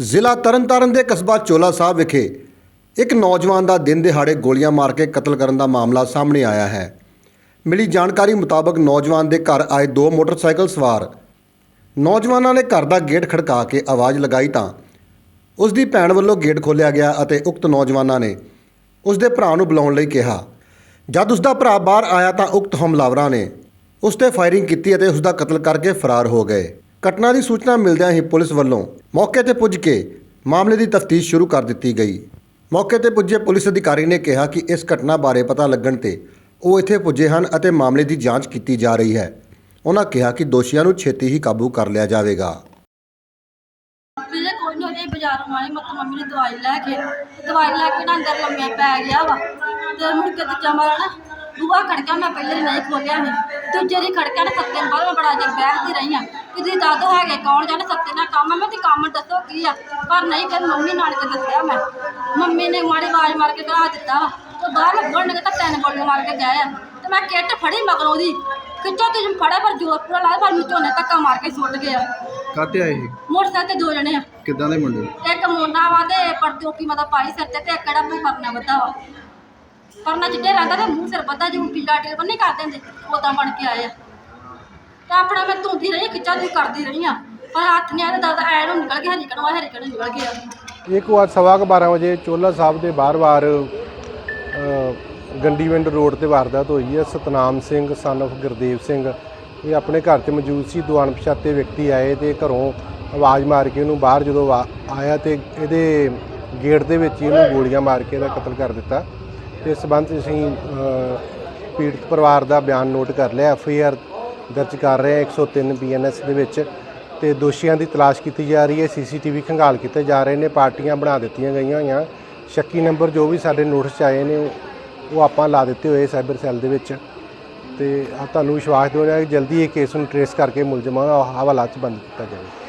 ਜ਼ਿਲ੍ਹਾ ਤਰਨਤਾਰਨ ਦੇ ਕਸਬਾ ਚੋਲਾ ਸਾਹਿਬ ਵਿਖੇ ਇੱਕ ਨੌਜਵਾਨ ਦਾ ਦਿਨ ਦਿਹਾੜੇ ਗੋਲੀਆਂ ਮਾਰ ਕੇ ਕਤਲ ਕਰਨ ਦਾ ਮਾਮਲਾ ਸਾਹਮਣੇ ਆਇਆ ਹੈ। ਮਿਲੀ ਜਾਣਕਾਰੀ ਮੁਤਾਬਕ ਨੌਜਵਾਨ ਦੇ ਘਰ ਆਏ ਦੋ ਮੋਟਰਸਾਈਕਲ ਸਵਾਰ। ਨੌਜਵਾਨਾਂ ਨੇ ਘਰ ਦਾ ਗੇਟ ਖੜਕਾ ਕੇ ਆਵਾਜ਼ ਲਗਾਈ ਤਾਂ ਉਸ ਦੀ ਭੈਣ ਵੱਲੋਂ ਗੇਟ ਖੋਲ੍ਹਿਆ ਗਿਆ ਅਤੇ ਉਕਤ ਨੌਜਵਾਨਾਂ ਨੇ ਉਸ ਦੇ ਭਰਾ ਨੂੰ ਬੁਲਾਉਣ ਲਈ ਕਿਹਾ। ਜਦ ਉਸ ਦਾ ਭਰਾ ਬਾਹਰ ਆਇਆ ਤਾਂ ਉਕਤ ਹਮਲਾਵਰਾਂ ਨੇ ਉਸ ਤੇ ਫਾਇਰਿੰਗ ਕੀਤੀ ਅਤੇ ਉਸ ਦਾ ਕਤਲ ਕਰਕੇ ਫਰਾਰ ਹੋ ਗਏ। ਘਟਨਾ ਦੀ ਸੂਚਨਾ ਮਿਲਦਿਆਂ ਹੀ ਪੁਲਿਸ ਵੱਲੋਂ ਮੌਕੇ ਤੇ ਪੁੱਜ ਕੇ ਮਾਮਲੇ ਦੀ ਤਫਤੀਸ਼ ਸ਼ੁਰੂ ਕਰ ਦਿੱਤੀ ਗਈ। ਮੌਕੇ ਤੇ ਪੁੱਜੇ ਪੁਲਿਸ ਅਧਿਕਾਰੀ ਨੇ ਕਿਹਾ ਕਿ ਇਸ ਘਟਨਾ ਬਾਰੇ ਪਤਾ ਲੱਗਣ ਤੇ ਉਹ ਇੱਥੇ ਪੁੱਜੇ ਹਨ ਅਤੇ ਮਾਮਲੇ ਦੀ ਜਾਂਚ ਕੀਤੀ ਜਾ ਰਹੀ ਹੈ। ਉਹਨਾਂ ਕਿਹਾ ਕਿ ਦੋਸ਼ੀਆਂ ਨੂੰ ਛੇਤੀ ਹੀ ਕਾਬੂ ਕਰ ਲਿਆ ਜਾਵੇਗਾ। ਵੀਰੇ, ਕੋਈ ਨਹੀਂ ਉਹਦੇ ਬਾਜ਼ਾਰੋਂ ਆਏ ਮਤ ਮੰਮੀ ਨੇ ਦਵਾਈ ਲੈ ਕੇ, ਦਵਾਈ ਲੈ ਕੇ ਨਾ ਅੰਦਰ ਲੰਮੇ ਪੈ ਗਿਆ ਵਾ। ਤੇ ਮੁੜ ਕੇ ਦੂਜਾ ਮਾਰਾ ਨਾ ਦੂਆ ਖੜਕਾ ਮੈਂ ਪਹਿਲੇ ਦਿਨ ਨਹੀਂ ਖੋਲਿਆ ਸੀ ਦੂਜੇ ਦੀ ਖੜਕਾ ਨਾ ਸੱਤੇ ਨੂੰ ਬਾਅਦ ਮੈਂ ਬੜਾ ਜਿਹਾ ਬੈਠਦੀ ਰਹੀ ਆ। ਦੱਸ ਹੈਗੇ ਕੌਣ ਜਾਣੇ ਸੱਤੇ ਨਾਲ ਕੰਮ ਆ? ਮੈਂ ਤੇ ਕੰਮ ਦੱਸੋ ਕੀ ਆ? ਪਰ ਨਹੀਂ ਕਰ ਮੰਮੀ ਨਾਲ ਕੇ ਦੱਸਿਆ ਮੈਂ। ਮੰਮੀ ਨੇ ਮਾੜੀ ਆਵਾਜ਼ ਮਾਰ ਕੇ ਕਹਾ ਦਿੱਤਾ ਤੇ ਬਾਹਰ ਲੱਗਣ ਨੇ ਤਾਂ ਤਿੰਨ ਗੋਲੀਆਂ ਮਾਰ ਕੇ ਗਏ ਆ। ਤੇ ਮੈਂ ਕਿੱਟ ਫੜੀ ਮਗਰੋਂ ਦੀ ਖਿੱਚੋ ਤੁਸੀਂ ਫੜਾ ਪਰ ਜੋਰ ਪੂਰਾ ਲਾਇਆ ਪਰ ਮੈਨੂੰ ਝੋਨੇ ਧੱਕਾ ਮਾਰ ਕੇ ਸੁੱਟ ਗਿਆ। ਕਾਤੇ ਆਏ ਇਹ? ਮੋਟਰਸਾਈਕਲ ਤੇ ਦੋ ਜਣੇ ਆ। ਕਿੱਦਾਂ ਦੇ ਮੁੰਡੇ? ਇੱਕ ਮੋਨਾ ਵਾ ਤੇ ਪਰਤੋਕੀ ਮਦਾ ਪਾਈ ਸਿਰ ਤੇ ਤੇ ਇੱਕ ਕਿਹੜਾ ਵੀ ਪਰਨਾ ਬੱਧਾ ਵਾ। ਪਰਨਾ ਚਿੱਟੇ ਰੰਗ ਦਾ ਮੂੰਹ ਸਿਰ ਬੱਧਾ ਜਿਵੇਂ ਪੀਲਾ ਟੇਲ ਬੰਨੇ ਕਰ ਦਿੰਦੇ ਉਦਾਂ ਬਣ ਕੇ ਆਏ ਆ। ਤੇ ਆਪਣਾ ਮੈਂ ਧੁੰਦੀ ਰਹੀ ਖਿੱਚਾ ਦੀ ਕਰਦੀ ਰਹੀ ਆ। ਪਰ ਹੱਥ ਨੇ ਆਇਆ ਦਦਾ ਐ ਨੂੰ ਨਿਕਲ ਗਿਆ ਹਰੀ ਕਣਵਾ ਹਰੀ ਨਿਕਲ ਗਿਆ। ਇੱਕ ਵਾਰ ਸਵਾ ਕੁ 12 ਵਜੇ ਚੋਲਾ ਸਾਹਿਬ ਦੇ ਬਾਰ-ਬਾਰ ਗੰਡੀਵਿੰਡ ਰੋਡ ਤੇ ਵਾਰਦਾਤ ਹੋਈ ਹੈ। ਸਤਨਾਮ ਸਿੰਘ ਸਨ of ਗੁਰਦੇਵ ਸਿੰਘ ਇਹ ਆਪਣੇ ਘਰ 'ਚ ਮੌਜੂਦ ਸੀ। ਦੋ ਅਣਪਛਾਤੇ ਵਿਅਕਤੀ ਆਏ ਤੇ ਘਰੋਂ ਆਵਾਜ਼ ਮਾਰ ਕੇ ਉਹਨੂੰ ਬਾਹਰ ਜਦੋਂ ਵਾ- ਆਇਆ ਤੇ ਇਹਦੇ ਗੇਟ ਦੇ ਵਿੱਚ ਹੀ ਇਹਨੂੰ ਗੋਲੀਆਂ ਮਾਰ ਕੇ ਇਹਦਾ ਕਤਲ ਕਰ ਦਿੱਤਾ। ਤੇ ਇਸ ਸੰਬੰਧ 'ਚ ਅਸੀਂ ਅ, ਪੀੜਤ ਪਰਿਵਾਰ ਦਾ ਬਿਆਨ ਨੋਟ ਕਰ ਲਿਆ। ਐਫ ਆਈ ਆਰ ਦਰਜ ਕਰ ਰਹੇ ਹਾਂ। 103 ਬੀਐਨਐਸ ਦੇ ਵਿੱਚ ਤੇ ਦੋਸ਼ੀਆਂ ਦੀ ਤਲਾਸ਼ ਕੀਤੀ ਜਾ ਰਹੀ ਹੈ। ਸੀਸੀਟੀਵੀ ਖੰਗਾਲ ਕੀਤੇ ਜਾ ਰਹੇ ਨੇ। ਪਾਰਟੀਆਂ ਬਣਾ ਦਿੱਤੀਆਂ ਗਈਆਂ ਹੋਈਆਂ। ਸ਼ੱਕੀ ਨੰਬਰ ਜੋ ਵੀ ਸਾਡੇ ਨੋਟਿਸ 'ਚ ਆਏ ਨੇ, ਉਹ- ਆਪਾਂ ਲਾ ਦਿੱਤੇ ਹੋਏ ਸਾਈਬਰ ਸੈੱਲ ਦੇ ਵਿੱਚ। ਤੇ ਤੁਹਾਨੂੰ ਵਿਸ਼ਵਾਸ ਦਿਵਾਉਣਾ ਕਿ ਜਲਦੀ ਇਹ ਕੇਸ ਨੂੰ ਟਰੇਸ ਕਰਕੇ ਮੁਲਜ਼ਮਾਂ ਦਾ ਹਵਾਲਾ 'ਚ ਬੰਦ ਕੀਤਾ ਜਾਵੇ।